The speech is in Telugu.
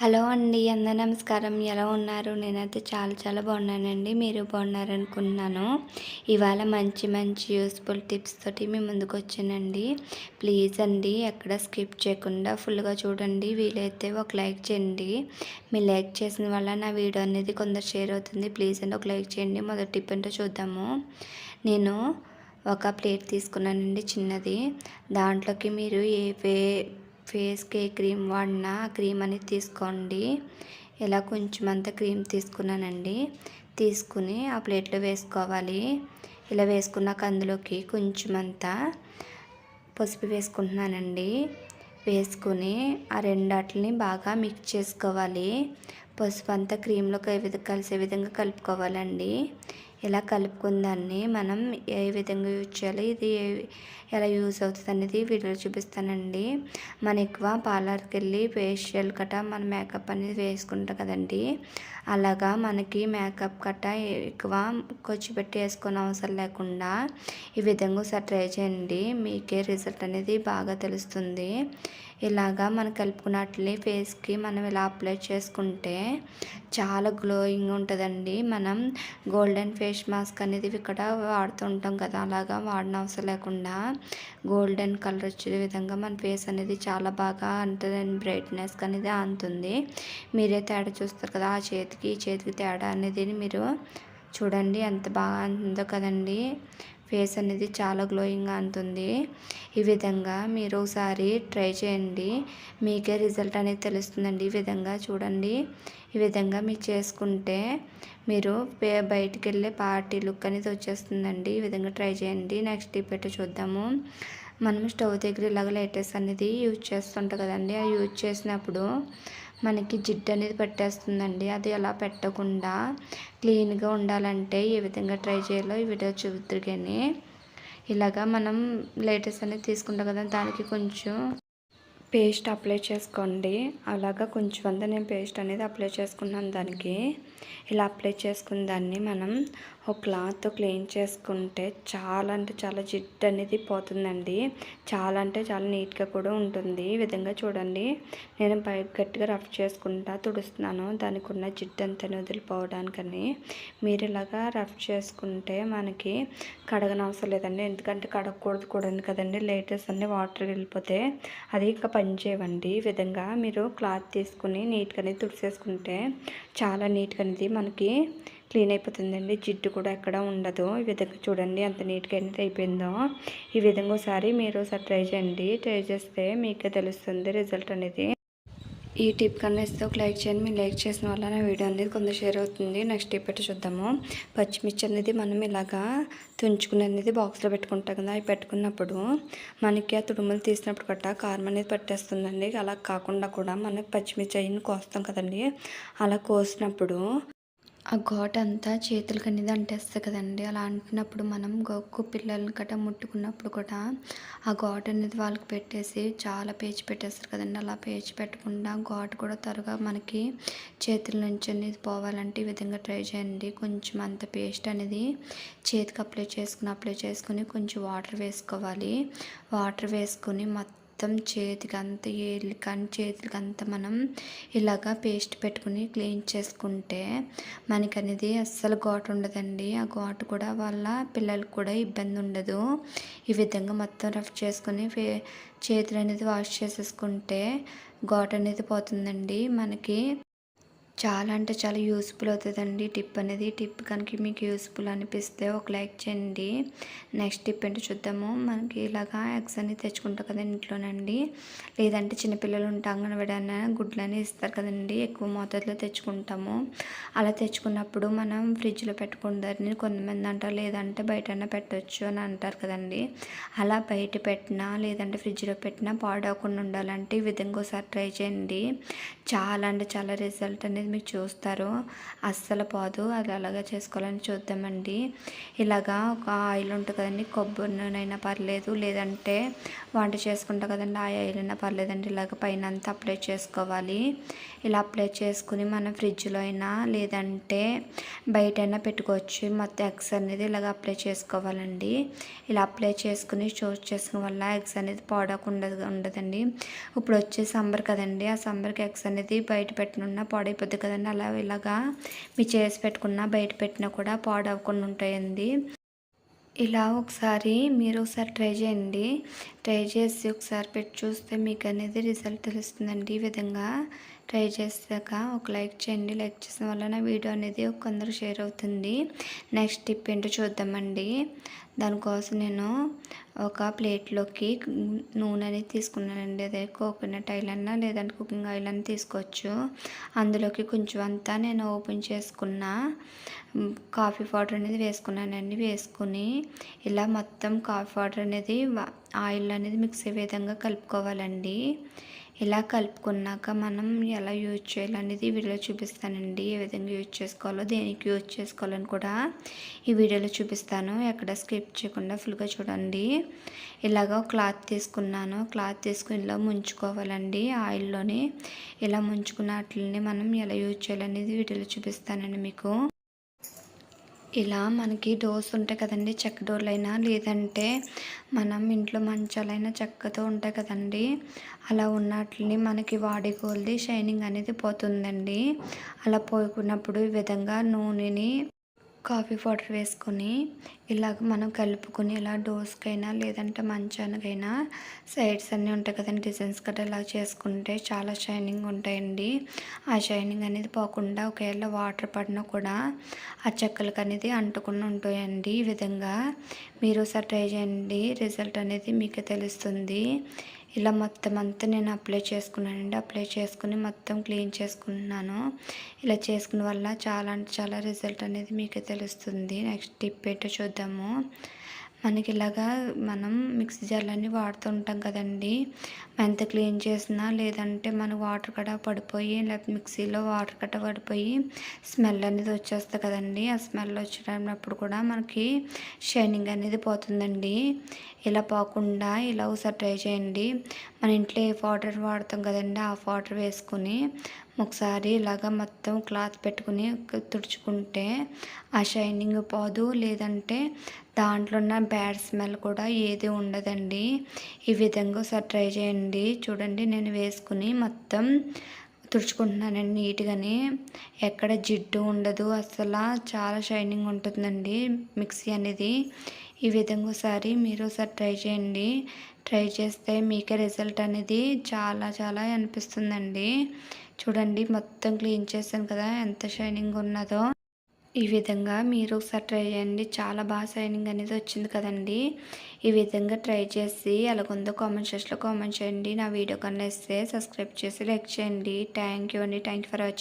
హలో అండి అందరూ నమస్కారం. ఎలా ఉన్నారు? నేనైతే చాలా చాలా బాగున్నానండి. మీరు బాగున్నారు ఇవాళ మంచి మంచి యూస్ఫుల్ టిప్స్ తోటి మీ ముందుకు వచ్చానండి. ప్లీజ్ అండి ఎక్కడ స్కిప్ చేయకుండా ఫుల్గా చూడండి. వీలైతే ఒక లైక్ చేయండి. మీ లైక్ చేసిన వల్ల నా వీడియో అనేది కొందరు షేర్ అవుతుంది. ప్లీజ్ అండి ఒక లైక్ చేయండి. మొదటి టిప్ ఏంటో చూద్దాము. నేను ఒక ప్లేట్ తీసుకున్నానండి చిన్నది. దాంట్లోకి మీరు ఏ ఫేస్కి ఏ క్రీమ్ వాడినా క్రీమ్ అనేది తీసుకోండి. ఇలా కొంచెం అంత క్రీమ్ తీసుకున్నానండి. తీసుకుని ఆ ప్లేట్లో వేసుకోవాలి. ఇలా వేసుకున్నాక అందులోకి కొంచెం అంతా పసుపు వేసుకుంటున్నానండి. వేసుకుని ఆ రెండాటిని బాగా మిక్స్ చేసుకోవాలి. పసుపు అంతా క్రీమ్లో కలిసే విధంగా కలుపుకోవాలండి. ఇలా కలుపుకున్న దాన్ని మనం ఏ విధంగా యూజ్ చేయాలి ఇది ఎలా యూజ్ అవుతుంది అనేది వీడియోలో చూపిస్తానండి. మన ఎక్కువ పార్లర్కి వెళ్ళి ఫేషియల్ కట్ట మన మేకప్ అనేది వేసుకుంటాం కదండి. అలాగా మనకి మేకప్ కట్ట ఎక్కువ కొచ్చి పెట్టి వేసుకునే అవసరం లేకుండా ఈ విధంగా ఒకసారి ట్రై చేయండి. మీకే రిజల్ట్ అనేది బాగా తెలుస్తుంది. ఇలాగా మనం కలుపుకున్నట్లే ఫేస్కి మనం ఇలా అప్లై చేసుకుంటే చాలా గ్లోయింగ్ ఉంటుందండి. మనం గోల్డెన్ ఫేస్ మాస్క్ అనేది ఇక్కడ వాడుతుంటాం కదా అలాగా వాడిన అవసరం లేకుండా. గోల్డెన్ కలర్ వచ్చే విధంగా మన ఫేస్ అనేది చాలా బాగా అంటుందండి బ్రైట్నెస్ అనేది అంతుంది మీరే తేడా చూస్తారు కదా ఆ చేతికి ఈ చేతికి తేడా అనేది మీరు చూడండి ఎంత బాగా ఉందో కదండి. ఫేస్ అనేది చాలా గ్లోయింగ్గా ఉంటుంది ఈ విధంగా మీరు ఒకసారి ట్రై చేయండి. మీకే రిజల్ట్ అనేది తెలుస్తుందండి. ఈ విధంగా చూడండి. ఈ విధంగా మీరు చేసుకుంటే మీరు బయటికి వెళ్ళే పార్టీ లుక్ అనేది వచ్చేస్తుందండి. ఈ విధంగా ట్రై చేయండి. నెక్స్ట్ టిప్ అయితే చూద్దాము. మనం స్టవ్ దగ్గర ఇలాగ లేటెస్ట్ అనేది యూజ్ చేస్తుంటాం కదండి. ఆ యూజ్ చేసినప్పుడు మనకి జిడ్డు అనేది పెట్టేస్తుందండి. అది అలా పెట్టకుండా క్లీన్గా ఉండాలంటే ఏ విధంగా ట్రై చేయాలో ఈ వీడియో చూద్దరు కానీ ఇలాగా మనం లేటెస్ట్ అనేది తీసుకుంటాం కదా దానికి కొంచెం పేస్ట్ అప్లై చేసుకోండి. అలాగా కొంచెం అంతా నేను పేస్ట్ అనేది అప్లై చేసుకున్నాను దానికి. ఇలా అప్లై చేసుకున్న దాన్ని మనం ఒక క్లాత్ క్లీన్ చేసుకుంటే చాలా అంటే చాలా జిడ్డు అనేది పోతుందండి. చాలా అంటే చాలా నీట్గా కూడా ఉంటుంది. ఈ విధంగా చూడండి. నేను పై గట్టిగా రఫ్ చేసుకుంటా తుడుస్తున్నాను. దానికి ఉన్న జిడ్డు అంతా వదిలిపోవడానికని. మీరు ఇలాగా రఫ్ చేసుకుంటే మనకి కడగనవసరం లేదండి. ఎందుకంటే కడగకూడదు కూడా కదండి. లేటెస్ట్ అన్నీ వాటర్ వెళ్ళిపోతే అది ఇంకా పనిచేయవండి ఈ విధంగా మీరు క్లాత్ తీసుకుని నీట్గా అనేది తుడిసేసుకుంటే చాలా నీట్గా అనేది మనకి క్లీన్ అయిపోతుందండి. జిడ్డు కూడా ఎక్కడ ఉండదు. ఈ విధంగా చూడండి ఎంత నీట్గా అనేది అయిపోయిందో. ఈ విధంగా ఒకసారి మీరు ఒకసారి ట్రై చేయండి. ట్రై చేస్తే మీకే తెలుస్తుంది రిజల్ట్ అనేది. ఈ టిప్ కన్నా ఇస్తే ఒక లైక్ చేయండి. మీరు లైక్ చేసిన వల్ల నా వీడియో అనేది కొంత షేర్ అవుతుంది. నెక్స్ట్ టిప్ అయితే చూద్దాము. పచ్చిమిర్చి అనేది మనం ఇలాగా తుంచుకుని అనేది బాక్స్లో పెట్టుకుంటాం కదా. అవి పెట్టుకున్నప్పుడు మనకి ఆ తుడుములు తీసినప్పుడు గట్టా కారం అనేది పట్టేస్తుందండి. అలా కాకుండా కూడా మనకి పచ్చిమిర్చి అయిన కోస్తాం కదండి. అలా కోసినప్పుడు ఆ ఘాట్ అంతా చేతులకి అనేది అంటేస్తుంది కదండి. అలా అంటున్నప్పుడు మనం గొక్కు పిల్లల్ని గట్రా ముట్టుకున్నప్పుడు కూడా ఆ ఘాట్ అనేది వాళ్ళకి పెట్టేసి చాలా పేచి పెట్టేస్తారు కదండి. అలా పేచి పెట్టకుండా ఘాట్ కూడా త్వరగా మనకి చేతుల నుంచి అనేది పోవాలంటే ఈ విధంగా ట్రై చేయండి. కొంచెం అంత పేస్ట్ అనేది చేతికి అప్లై చేసుకుని అప్లై చేసుకుని కొంచెం వాటర్ వేసుకోవాలి. వాటర్ వేసుకొని మొత్తం మొత్తం చేతికి అంత ఏళ్ళు కానీ చేతులకి అంత మనం ఇలాగా పేస్ట్ పెట్టుకుని క్లీన్ చేసుకుంటే మనకి అనేది అస్సలు ఘాటు ఉండదండి. ఆ ఘాటు కూడా వాళ్ళ పిల్లలకు కూడా ఇబ్బంది ఉండదు. ఈ విధంగా మొత్తం రఫ్ చేసుకుని చేతులు అనేది వాష్ చేసేసుకుంటే ఘాటు అనేది పోతుందండి. మనకి చాలా అంటే చాలా యూస్ఫుల్ అవుతుందండి. టిప్ అనేది టిప్ కనుక మీకు యూస్ఫుల్ అనిపిస్తే ఒక లైక్ చేయండి. నెక్స్ట్ టిప్ ఏంటో చూద్దాము. మనకి ఇలాగా ఎగ్స్ అనేది తెచ్చుకుంటాం కదండి ఇంట్లోనండి. లేదంటే చిన్నపిల్లలు ఉంటే గుడ్లు గుడ్లని ఇస్తారు కదండి. ఎక్కువ మోతాదులో తెచ్చుకుంటాము. అలా తెచ్చుకున్నప్పుడు మనం ఫ్రిడ్జ్లో పెట్టుకుంటారని కొంతమంది అంటారు. లేదంటే బయట పెట్టవచ్చు అని అంటారు కదండి. అలా బయట పెట్టినా లేదంటే ఫ్రిడ్జ్లో పెట్టినా పాడవకుండా ఉండాలంటే ఈ విధంగా ఒకసారి ట్రై చేయండి. చాలా అంటే చాలా రిజల్ట్ అనేది అనేది మీరు చూస్తారు. అస్సలు పోదు. అది అలాగా చేసుకోవాలని చూద్దామండి. ఇలాగా ఒక ఆయిల్ ఉంటుంది కదండి. కొబ్బరి నూనె అయినా పర్లేదు. లేదంటే వంట చేసుకుంటా కదండి. ఆ ఆయిల్ అయినా పర్లేదండి. ఇలాగ పైన అంతా అప్లై చేసుకోవాలి. ఇలా అప్లై చేసుకుని మనం ఫ్రిడ్జ్లో అయినా లేదంటే బయటైనా పెట్టుకోవచ్చు. మొత్తం ఎగ్స్ అనేది ఇలాగ అప్లై చేసుకోవాలండి. ఇలా అప్లై చేసుకుని చూస్ చేసుకోవడం వల్ల ఎగ్స్ అనేది పాడకుండా ఉండదండి. ఇప్పుడు వచ్చే సమ్మర్ కదండి. ఆ సమ్మర్కి ఎగ్స్ అనేది బయట పెట్టిన పాడైపోద్ది. కదండి. అలా ఇలాగా మీ చేసి పెట్టుకున్నా బయట పెట్టినా కూడా పాడవకుండా ఉంటాయండి ఇలా ఒకసారి మీరు ఒకసారి ట్రై చేయండి. ట్రై చేసి ఒకసారి పెట్టి చూస్తే మీకు అనేది రిజల్ట్ తెలుస్తుందండి ఈ విధంగా. ట్రై చేసాక ఒక లైక్ చేయండి. లైక్ చేసిన వల్ల నా వీడియో అనేది కొందరు షేర్ అవుతుంది. నెక్స్ట్ టిప్ ఏంటో చూద్దామండి. దానికోసం నేను ఒక ప్లేట్లోకి నూనె అనేది తీసుకున్నానండి. అదే కోకోనట్ ఆయిల్ అన్నా లేదంటే కుకింగ్ ఆయిల్ అన్నా తీసుకోవచ్చు. అందులోకి కొంచెం అంతా నేను ఓపెన్ చేసుకున్న కాఫీ పౌడర్ అనేది వేసుకున్నానండి. వేసుకుని ఇలా మొత్తం కాఫీ పౌడర్ అనేది ఆయిల్ అనేది మిక్స్ అయ్యే విధంగా కలుపుకోవాలండి. ఇలా కలుపుకున్నాక మనం ఎలా యూజ్ చేయాలనేది వీడియోలో చూపిస్తానండి. ఏ విధంగా యూజ్ చేసుకోవాలో దేనికి యూజ్ చేసుకోవాలని కూడా ఈ వీడియోలో చూపిస్తాను. ఎక్కడ స్కిప్ చేయకుండా ఫుల్గా చూడండి. ఇలాగ క్లాత్ తీసుకున్నాను. క్లాత్ తీసుకుని ఇలా ముంచుకోవాలండి. ఆయిల్లోని ఇలా ముంచుకున్న వాటిని మనం ఎలా యూజ్ చేయాలనేది వీడియోలో చూపిస్తానండి మీకు. ఇలా మనకి డోర్స్ ఉంటాయి కదండి చెక్క డోర్లు అయినా లేదంటే మనం ఇంట్లో మంచాలైనా చెక్కతో ఉంటాయి కదండి అలా ఉన్నట్లని మనకి వాడి కొలిది షైనింగ్ అనేది పోతుందండి. అలా పోకున్నప్పుడు ఈ విధంగా నూనెని కాఫీ పౌడర్ వేసుకొని ఇలాగ మనం కలుపుకొని ఇలా డోస్కైనా లేదంటే మంచానికైనా సైడ్స్ అన్నీ ఉంటాయి కదండి డిజైన్స్ గట్రా ఇలా చేసుకుంటే చాలా షైనింగ్ ఉంటాయండి. ఆ షైనింగ్ అనేది పోకుండా ఒకవేళ వాటర్ పడినా కూడా ఆ చెక్కలకు అనేది అంటుకుని ఉంటాయండి. ఈ విధంగా మీరు ఒకసారి ట్రై చేయండి. రిజల్ట్ అనేది మీకు తెలుస్తుంది. ఇలా మొత్తం అంతా నేను అప్లై చేసుకున్నానండి. అప్లై చేసుకుని మొత్తం క్లీన్ చేసుకుంటున్నాను. ఇలా చేసుకున్న వల్ల చాలా అంటే చాలా రిజల్ట్ అనేది మీకు తెలుస్తుంది. నెక్స్ట్ టిప్ ఏంటో చూద్దాము. మనకి ఇలాగా మనం మిక్సీ జార్లన్నీ వాడుతూ ఉంటాం కదండి. ఎంత క్లీన్ చేసినా లేదంటే మన వాటర్ కట్ట పడిపోయి లేకపోతే మిక్సీలో వాటర్ కట్ట పడిపోయి స్మెల్ అనేది వచ్చేస్తుంది కదండి. ఆ స్మెల్ వచ్చినప్పుడు కూడా మనకి షైనింగ్ అనేది పోతుందండి. ఇలా పోకుండా ఇలా ఒకసారి ట్రై చేయండి. మన ఇంట్లో ఏ పౌడర్ వాడతాం కదండి ఆ వాటర్ వేసుకుని ఒకసారి ఇలాగ మొత్తం క్లాత్ పెట్టుకుని తుడుచుకుంటే ఆ షైనింగ్ పోదు. లేదంటే దాంట్లో ఉన్న బ్యాడ్ స్మెల్ కూడా ఏది ఉండదండి. ఈ విధంగా ఒకసారి ట్రై చేయండి. చూడండి నేను వేసుకుని మొత్తం తుడుచుకుంటున్నానండి నీట్గాని ఎక్కడ జిడ్డు ఉండదు. అసలు చాలా షైనింగ్ ఉంటుందండి మిక్సీ అనేది. ఈ విధంగా ఒకసారి మీరు ఒకసారి ట్రై చేయండి. ట్రై చేస్తే మీకే రిజల్ట్ అనేది చాలా చాలా అనిపిస్తుందండి. చూడండి మొత్తం క్లీన్ చేశాను కదా ఎంత షైనింగ్ ఉన్నదో. ఈ విధంగా మీరు ఒకసారి ట్రై చేయండి. చాలా బాగా షైనింగ్ అనేది వచ్చింది కదండి. ఈ విధంగా ట్రై చేసి ఎలాగుందో కామెంట్ సెక్షన్లో కామెంట్ చేయండి. నా వీడియో కన్నా ఇస్తే సబ్స్క్రైబ్ చేసి లైక్ చేయండి. థ్యాంక్ యూ అండి. Thank you for watching.